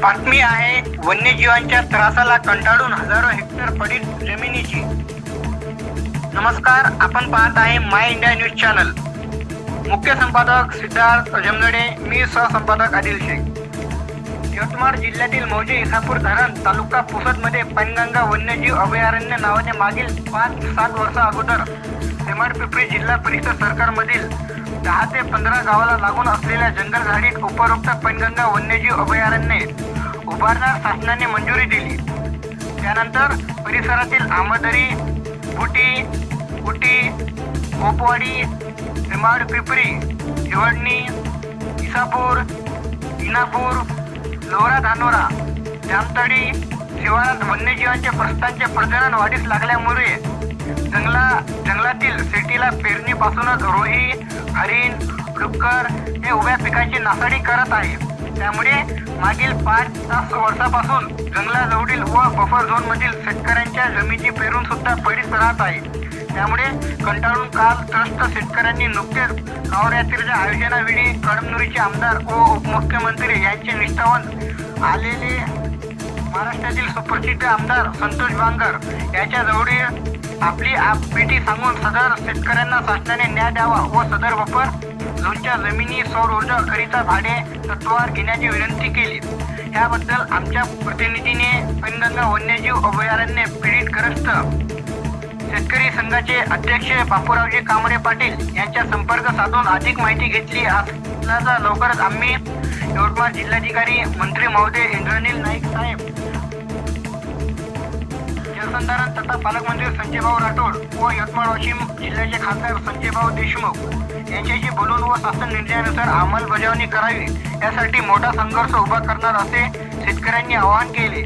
बातमी आहे वन्यजीवांच्या त्रासाला कंटाळून हजारो हेक्टर पडीत जमिनीची. नमस्कार आपण पाहत आहे माय इंडिया न्यूज चॅनल. मुख्य संपादक सिद्धार्थ जमगडे मी सहसंपादक आदिल शेख. यवतमाळ जिल्ह्यातील मौजे इसापूर धरण तालुका पुसदमध्ये पैनगंगा वन्यजीव अभयारण्य नावाने मागील पाच सात वर्षा अगोदर पिंपरी जिल्हा परिषद सरकारमधील दहा ते पंधरा गावाला लागून असलेल्या जंगल झाडीत उपरोक्त पैनगंगा वन्यजीव अभयारण्य उभारण्यास शासनाने मंजुरी दिली. त्यानंतर परिसरातील आमदरी बुटी उटी कोपवाडी रिमाड पिपरी हिवडणी इसापूर इनापूर लोरा धानोरा जामतडी शिवारात वन्यजीवांच्या प्रस्थांचे प्रजनन वाढीस लागल्यामुळे जंगला जंगलातील शेतीला पेरणीपासूनच रोही हरिण डुक्कर हे उभ्या पिकाची नासाडी करत आहे. त्यामुळे मागील पाच तास वर्षापासून जंगलाजवळील व बफर झोन मधील शेतकऱ्यांच्या जमिनी पेरून सुद्धा पडीत राहत आहे. त्यामुळे कंटाळून काल त्रस्त शेतकऱ्यांनी नुकतेच गाव आयोजनावेळी कळमनुरीचे आमदार व उपमुख्यमंत्री यांचे निष्ठावंत आलेले महाराष्ट्रातील सुप्रसिद्ध आमदार संतोष बांगर याच्या जवळील आपली आप भेटी सांगून सदर शेतकऱ्यांना शासनाने न्याय द्यावा व सदर वापर झोनच्या जमिनी सौर ऊर्जा करिता भाडे तत्वावर घेण्याची विनंती केली. त्याबद्दल आमच्या प्रतिनिधीने पैनगंगा वन्यजीव अभयारण्य पीडितग्रस्त शेतकरी संघाचे अध्यक्ष बापूरावजी कांबळे पाटील यांच्या संपर्क साधून अधिक माहिती घेतली असल्याचा लवकरच आम्ही यवतमाळ जिल्हाधिकारी मंत्री महोदय इंद्रनील नाईक साहेब जलसंधारण तथा पालकमंत्री संजयभाऊ राठोड व यवतमाळ वाशिम जिल्ह्याचे खासदार संजयभाऊ देशमुख यांच्याशी बोलून व शासन निर्णयानुसार अंमलबजावणी करावी यासाठी मोठा संघर्ष उभा करणार असे शेतकऱ्यांनी आवाहन केले.